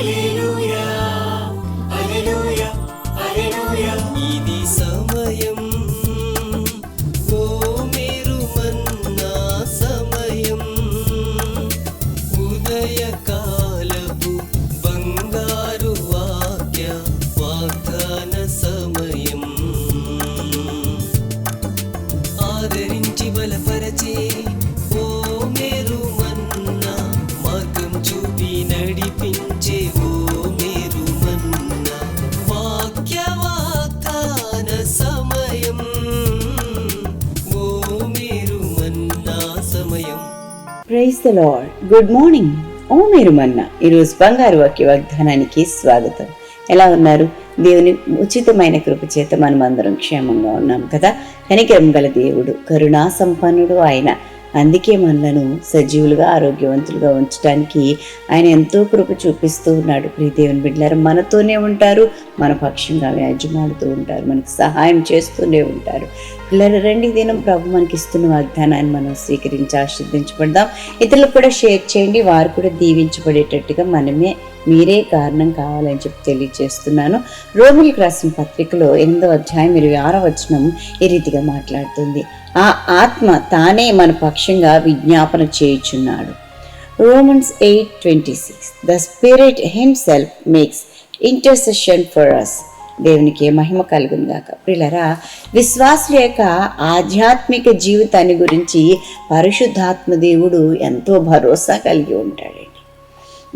ఇది praise the lord good morning ఓ మీరు మన్న ఈరోజు బంగారు వాక్య వాగ్దానానికి స్వాగతం. ఎలా ఉన్నారు? దేవుని ఉచితమైన కృప చేత మనం అందరం క్షేమంగా ఉన్నాం కదా? కనికరం గల దేవుడు కరుణా సంపన్నుడు ఆయన. అందుకే మనలను సజీవులుగా ఆరోగ్యవంతులుగా ఉంచడానికి ఆయన ఎంతో కృప చూపిస్తూ ఉన్నాడు. ప్రియ దేవుని బిడ్డలారు మనతోనే ఉంటారు మన పక్షంగా వ్యాజ్యమాడుతూ ఉంటారు మనకు సహాయం చేస్తూనే ఉంటారు. రండి దినం ప్రభు మనకి ఇస్తున్న వాగ్దానాన్ని మనం స్వీకరించి ఆశీర్దించబడదాం. ఇతరులకు కూడా షేర్ చేయండి. వారు కూడా దీవించబడేటట్టుగా మనమే మీరే కారణం కావాలని చెప్పి తెలియజేస్తున్నాను. రోమిలకు రాసిన పత్రికలో ఎనిమిదో అధ్యాయం ఇరవై ఆరో వచనం ఈ రీతిగా మాట్లాడుతుంది. ఆ ఆత్మ తానే మన పక్షంగా విజ్ఞాపన చేయుచున్నాడు. Romans eight twenty six the spirit himself makes intercession for us దేవునికి మహిమ కలుగును గాక. ప్రిలరా విశ్వాసుల యొక్క ఆధ్యాత్మిక జీవితాన్ని గురించి పరిశుద్ధాత్మ దేవుడు ఎంతో భరోసా కలిగి ఉంటాడండి.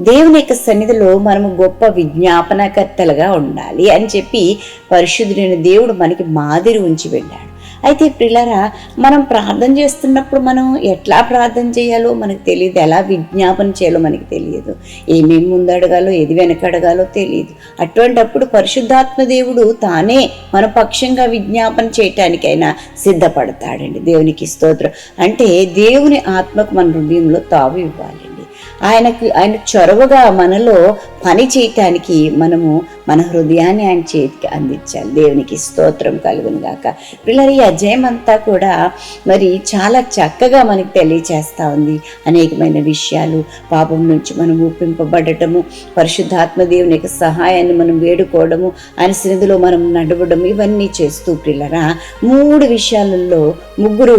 దేవుని యొక్క సన్నిధిలో మనము గొప్ప విజ్ఞాపనకర్తలుగా ఉండాలి అని చెప్పి పరిశుద్ధుడైన దేవుడు మనకి మాదిరి ఉంచి వెళ్ళాడు. అయితే పిల్లరా మనం ప్రార్థన చేస్తున్నప్పుడు మనం ఎట్లా ప్రార్థన చేయాలో మనకు తెలియదు. ఎలా విజ్ఞాపన చేయాలో మనకి తెలియదు. ఏమేమి ముందు అడగాలో ఏది వెనక అడగాలో తెలియదు. అటువంటప్పుడు పరిశుద్ధాత్మ దేవుడు తానే మన పక్షంగా విజ్ఞాపన చేయటానికైనా సిద్ధపడతాడండి. దేవునికి స్తోత్రం. అంటే దేవుని ఆత్మకు మన హృదయంలో తావు ఇవ్వాలండి. ఆయనకు ఆయన చొరవగా మనలో పని చేయటానికి మనము మన హృదయాన్ని ఆయన చేతికి అందించాలి. దేవునికి స్తోత్రం కలుగును గాక. పిల్లలు ఈ అధ్యాయం అంతా కూడా మరి చాలా చక్కగా మనకి తెలియచేస్తూ ఉంది. అనేకమైన విషయాలు పాపం నుంచి మనం ఒప్పింపబడటము పరిశుద్ధాత్మ దేవుని యొక్క సహాయాన్ని మనం వేడుకోవడము ఆయన సన్నిధిలో మనం నడవడం ఇవన్నీ చేస్తూ పిల్లరా మూడు విషయాలలో ముగ్గురు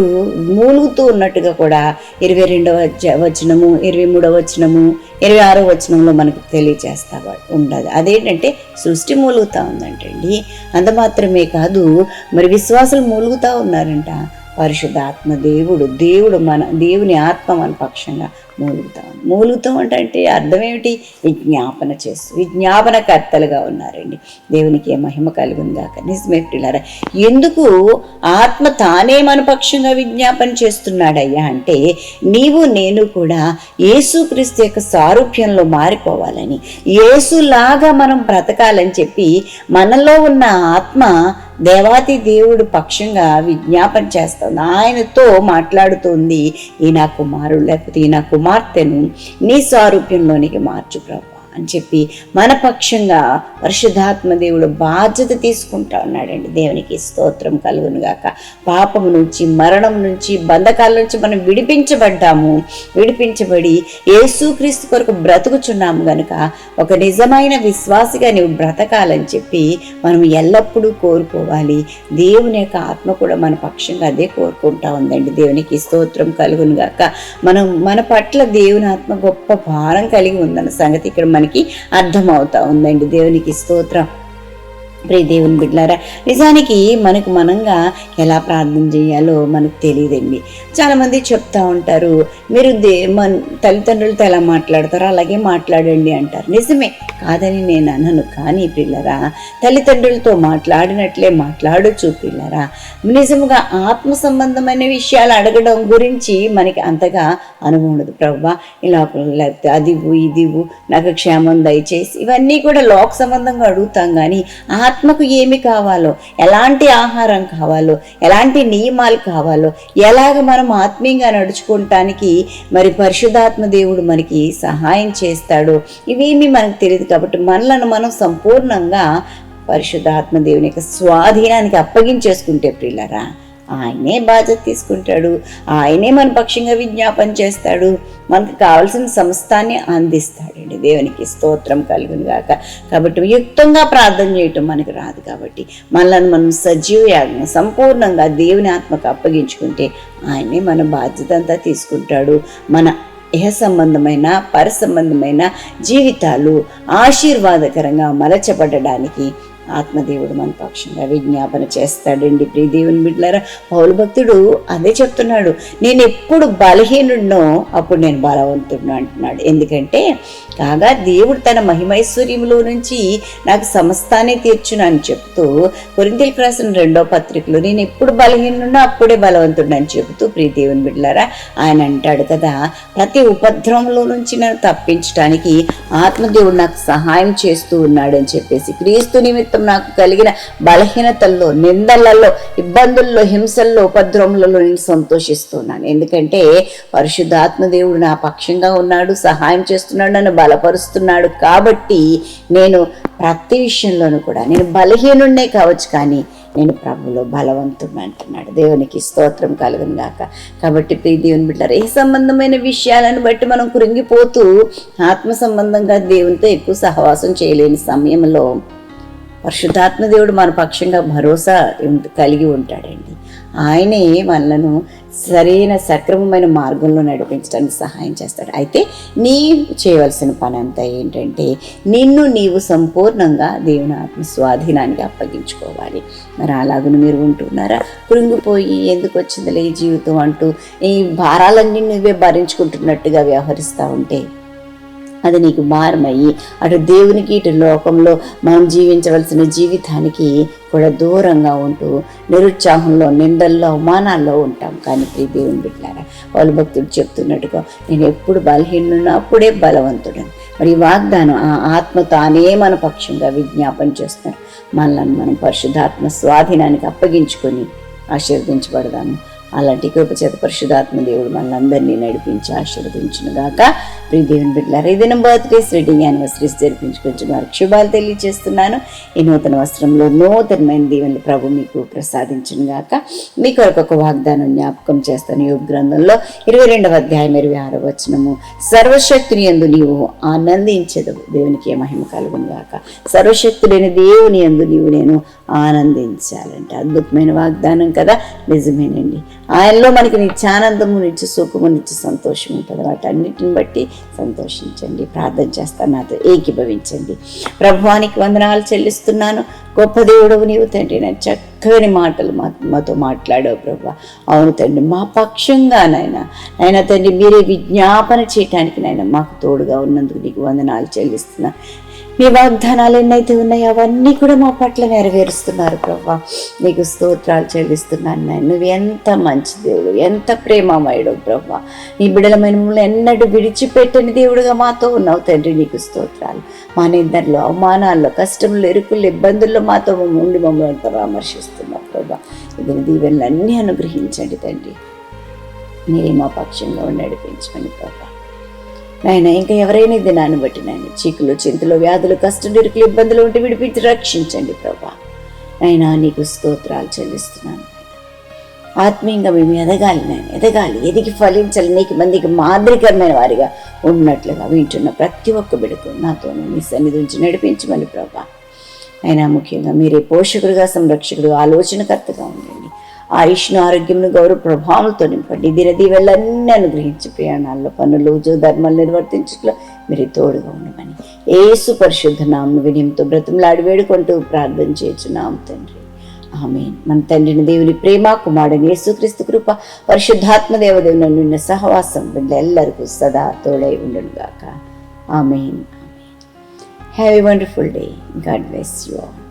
మూలుగుతూ ఉన్నట్టుగా కూడా ఇరవై రెండవ వచనము ఇరవై మూడవ వచనము ఇరవై ఆరో వచనంలో మనకు తెలియజేస్తా ఉండదు. అదేంటంటే సృష్టి మూలుగుతా ఉందంటండి అంత మాత్రమే కాదు మరి విశ్వాసులు మూలుగుతా ఉన్నారంట. పరిశుద్ధాత్మ దేవుడు దేవుడు మన దేవుని ఆత్మ మన పక్షంగా మూలుగుతాం. మూలుగుతాం అంటే అంటే అర్థం ఏమిటి? విజ్ఞాపన చేస్తూ విజ్ఞాపనకర్తలుగా ఉన్నారండి. దేవునికి ఏ మహిమ కలుగుందాక? నిజమే పిల్లరా ఎందుకు ఆత్మ తానే మన పక్షంగా విజ్ఞాపన చేస్తున్నాడయ్యా అంటే నీవు నేను కూడా యేసుక్రీస్తు యొక్క సారూప్యంలో మారిపోవాలని యేసులాగా మనం బ్రతకాలని చెప్పి మనలో ఉన్న ఆత్మ దేవాతి దేవుడు పక్షంగా విజ్ఞాపన చేస్తుంది. ఆయనతో మాట్లాడుతుంది. ఈ నా కుమారుడు లేకపోతే ఈ నా కుమార్తెను నీ సారూప్యంలోనికి మార్చు ప్రభు అని చెప్పి మన పక్షంగా పరిశుద్ధాత్మ దేవుడు బాధ్యత తీసుకుంటా ఉన్నాడండి. దేవునికి స్తోత్రం కలుగును గాక. పాపము నుంచి మరణం నుంచి బంధకాల నుంచి మనం విడిపించబడ్డాము. విడిపించబడి యేసుక్రీస్తు కొరకు బ్రతుకుచున్నాము గనుక ఒక నిజమైన విశ్వాసిగా నీవు బ్రతకాలని చెప్పి మనం ఎల్లప్పుడూ కోరుకోవాలి. దేవుని యొక్క ఆత్మ కూడా మన పక్షంగా అదే కోరుకుంటా ఉందండి. దేవునికి స్తోత్రం కలుగును గాక. మనం మన పట్ల దేవుని ఆత్మ గొప్ప భారం కలిగి ఉందన్న సంగతి ఇక్కడ మనకి అర్థమవుతా ఉందండి. దేవునికి స్తోత్రం. ప్రియ దేవుని బిడ్డలారా నిజానికి మనకు మనంగా ఎలా ప్రార్థన చేయాలో మనకు తెలియదండి. చాలామంది చెప్తా ఉంటారు మీరు దే మన తల్లిదండ్రులతో ఎలా మాట్లాడతారో అలాగే మాట్లాడండి అంటారు. నిజమే కాదని నేను అనను కానీ పిల్లరా తల్లిదండ్రులతో మాట్లాడినట్లే మాట్లాడొచ్చు పిల్లరా నిజముగా ఆత్మ సంబంధమైన విషయాలు అడగడం గురించి మనకి అంతగా అనుభవం ఉండదు. ప్రభా ఇలా లేకపోతే అదివు ఇదివు నాకు క్షేమం దయచేసి ఇవన్నీ కూడా లోక సంబంధంగా అడుగుతాం కానీ ఆత్మకు ఏమి కావాలో ఎలాంటి ఆహారం కావాలో ఎలాంటి నియమాలు కావాలో ఎలాగ మనం ఆత్మీయంగా నడుచుకోవటానికి మరి పరిశుధాత్మ దేవుడు మనకి సహాయం చేస్తాడో ఇవేమీ మనకు తెలియదు కాబట్టి మనలను మనం సంపూర్ణంగా పరిశుద్ధాత్మ దేవుని యొక్క స్వాధీనానికి అప్పగించేసుకుంటే ప్రిల్లరా ఆయనే బాధ్యత తీసుకుంటాడు ఆయనే మన పక్షంగా విజ్ఞాపన చేస్తాడు మనకు కావాల్సిన సమస్తాన్ని అందిస్తాడండి. దేవునికి స్తోత్రం కలుగును గాక. కాబట్టి యుక్తంగా ప్రార్థన చేయటం మనకు రాదు కాబట్టి మనల్ని మనం సజీవ యాజ్ఞ సంపూర్ణంగా దేవుని ఆత్మకు అప్పగించుకుంటే ఆయనే మన బాధ్యత అంతా తీసుకుంటాడు. మన ఇహ సంబంధమైన పర సంబంధమైన జీవితాలు ఆశీర్వాదకరంగా మలచబడడానికి ఆత్మదేవుడు మన పక్షంగా విజ్ఞాపన చేస్తాడండి. ప్రీదేవుని బిడ్డలారా పౌలు భక్తుడు అదే చెప్తున్నాడు. నేను ఎప్పుడు బలహీనుడినో అప్పుడు నేను బలవంతుడు అంటున్నాడు. ఎందుకంటే కాగా దేవుడు తన మహిమైశ్వర్యంలో నుంచి నాకు సమస్తాన్ని తీర్చును అని చెప్తూ కొరింతలకు రాసిన రెండో పత్రికలో నేను ఎప్పుడు బలహీనుడినో అప్పుడే బలవంతుడు అని చెబుతూ ప్రీదేవుని బిడ్డలారా ఆయన అంటాడు కదా ప్రతి ఉపద్రవంలో నుంచి నన్ను తప్పించడానికి ఆత్మదేవుడు నాకు సహాయం చేస్తూ ఉన్నాడు అని చెప్పేసి క్రీస్తు నిమిత్తం నాకు కలిగిన బలహీనతల్లో నిందలలో ఇబ్బందుల్లో హింసల్లో ఉపద్రవములలో నేను సంతోషిస్తున్నాను. ఎందుకంటే పరిశుద్ధాత్మ దేవుడు నా పక్షంగా ఉన్నాడు సహాయం చేస్తున్నాడు నన్ను బలపరుస్తున్నాడు. కాబట్టి నేను ప్రతి విషయంలోనూ కూడా నేను బలహీనుడినే కావచ్చు కానీ నేను ప్రభులో బలవంతుడు అంటున్నాడు. దేవునికి స్తోత్రం కలుగును గాక. కాబట్టి దేవుని బిడ్డారు ఏ సంబంధమైన విషయాలను బట్టి మనం కృంగిపోతూ ఆత్మ సంబంధంగా దేవునితో ఎక్కువ సహవాసం చేయలేని సమయంలో పరిశుద్ధాత్మదేవుడు మన పక్షంగా భరోసా కలిగి ఉంటాడండి. ఆయనే మనలను సరైన సక్రమమైన మార్గంలో నడిపించడానికి సహాయం చేస్తాడు. అయితే నీ చేయవలసిన పని అంతా ఏంటంటే నిన్ను నీవు సంపూర్ణంగా దేవుని ఆత్మ స్వాధీనానికి అప్పగించుకోవాలి. మరి అలాగను మీరు ఉంటున్నారా? కృంగిపోయి ఎందుకు వచ్చిందిలే ఈ జీవితం అంటూ ఈ భారాలన్నీ నువ్వే భరించుకుంటున్నట్టుగా వ్యవహరిస్తూ ఉంటే? అది నీకు భారమయ్యి అటు దేవునికి ఇటు లోకంలో మనం జీవించవలసిన జీవితానికి కూడా దూరంగా ఉంటూ నిరుత్సాహంలో నిందల్లో అవమానాల్లో ఉంటాం. కానీ ప్రియ దేవుని బిడ్డారా వాళ్ళు భక్తుడు చెప్తున్నట్టుగా నేను ఎప్పుడు బలహీనున్నా అప్పుడే బలవంతుడను. మరి వాగ్దానం ఆ ఆత్మ తానే మన పక్షంగా విజ్ఞాపన చేస్తున్నారు. మనల్ని మనం పరిశుద్ధాత్మ స్వాధీనానికి అప్పగించుకొని ఆశీర్వదించబడదాము. అలాంటి కృప పరిశుధాత్మ దేవుడు మనందరినీ నడిపించి ఆశీర్వదించును గాక. ప్రియ దేవుని బిడ్డలారా ఈ దినం బర్త్డేస్ వెడ్డింగ్ యానివర్సరీస్ జరిపించుకొచ్చిన వారికి శుభాలు తెలియజేస్తున్నాను. ఈ నూతన వస్త్రంలో నూతనమైన దీవెనలు ప్రభు మీకు ప్రసాదించును గాక. మీ కొరకు ఒక వాగ్దానం జ్ఞాపకం చేస్తాను. యోగ గ్రంథంలో ఇరవై రెండవ అధ్యాయం ఇరవై ఆరో వచనము. సర్వశక్తిని ఎందు నీవు ఆనందించదు దేవునికి మహిమ కలుగును గాక. సర్వశక్తుడైన దేవుని ఎందు నీవు నేను ఆనందించాలంటే. అద్భుతమైన వాగ్దానం కదా? నిజమేనండి. ఆయనలో మనకి నిత్యానందము నిత్య సుఖము నిత్య సంతోషం ఉంటుంది వాటన్నిటిని బట్టి సంతోషించండి. ప్రార్థన చేస్తాను. నాతో ఏకీభవించండి. ప్రభువానికి వందనాలు చెల్లిస్తున్నాను. గొప్ప దేవుడవు నీవు తండ్రి. నేను చక్కని మాటలు మా మాతో మాట్లాడావు ప్రభు. అవును తండ్రి మా పక్షంగా నాయన. నాయన తండ్రి మీరే విజ్ఞాపన చేయటానికి నాయన మాకు తోడుగా ఉన్నందుకు నీకు వందనాలు చెల్లిస్తున్నా. మీ వాగ్దానాలు ఎన్నైతే ఉన్నాయో అవన్నీ కూడా మా పట్ల నెరవేరుస్తున్నారు ప్రభా నీకు స్తోత్రాలు చెల్లిస్తున్నాను నేను నువ్వు ఎంత మంచి దేవుడు ఎంత ప్రేమమయుడు ప్రభా నీ బిడలమైన మమ్మల్ని ఎన్నడూ విడిచిపెట్టని దేవుడుగా మాతో ఉన్నావు తండ్రి నీకు స్తోత్రాలు. మా నిందరిలో అవమానాల్లో కష్టంలో ఎరుకుల్లో ఇబ్బందుల్లో మాతో ఉండి మమ్మల్ని పరామర్శిస్తున్నావు ప్రభా ఇది దీవెనలు అన్నీ అనుగ్రహించండి తండ్రి. మీరే మా పక్షంలో నడిపించమని ప్రభా నాయన ఇంకా ఎవరైనా ఇది దినాన్ని బట్టి నాయన చీకులు చింతలు వ్యాధులు కష్టం ఇరుకులు ఇబ్బందులు ఉంటే విడిపించి రక్షించండి ప్రభా. నాయన నీకు స్తోత్రాలు చెల్లిస్తున్నాను. ఆత్మీయంగా మేము ఎదగాలి నేను ఎదగాలి. ఎదిగి ఫలించాలి. నీకు మందికి మాదిరికరమైన వారిగా ఉన్నట్లుగా వింటున్న ప్రతి ఒక్క బిడకు నాతో మీ సన్నిధి ఉంచి నడిపించమని ప్రభా. అయినా ముఖ్యంగా మీరే పోషకుడుగా సంరక్షకుడు ఆలోచనకర్తగా ఉండండి. ఆయుష్ను ఆరోగ్యంను గౌరవ ప్రభావంతో నింపండి. దినదీవెళ్ళన్నీ అనుగ్రహించి ప్రయాణాల్లో పనులు ధర్మాలు నిర్వర్తించట్లో మీరు తోడుగా ఉండమని. ఏసు పరిశుద్ధ నామను వినయంతో బ్రతంలాడి వేడుకుంటూ ప్రార్థన చేయొచ్చు నామ తండ్రి. ఆమె మన తండ్రిని దేవుని ప్రేమ కుమారుని యేసుక్రీస్తు కృప పరిశుద్ధాత్మ దేవదేవుని నిన్న సహవాసం బిడ్డ ఎల్లరికూ సదా తోడై ఉండును ఆమె amen. Have a wonderful day God bless you all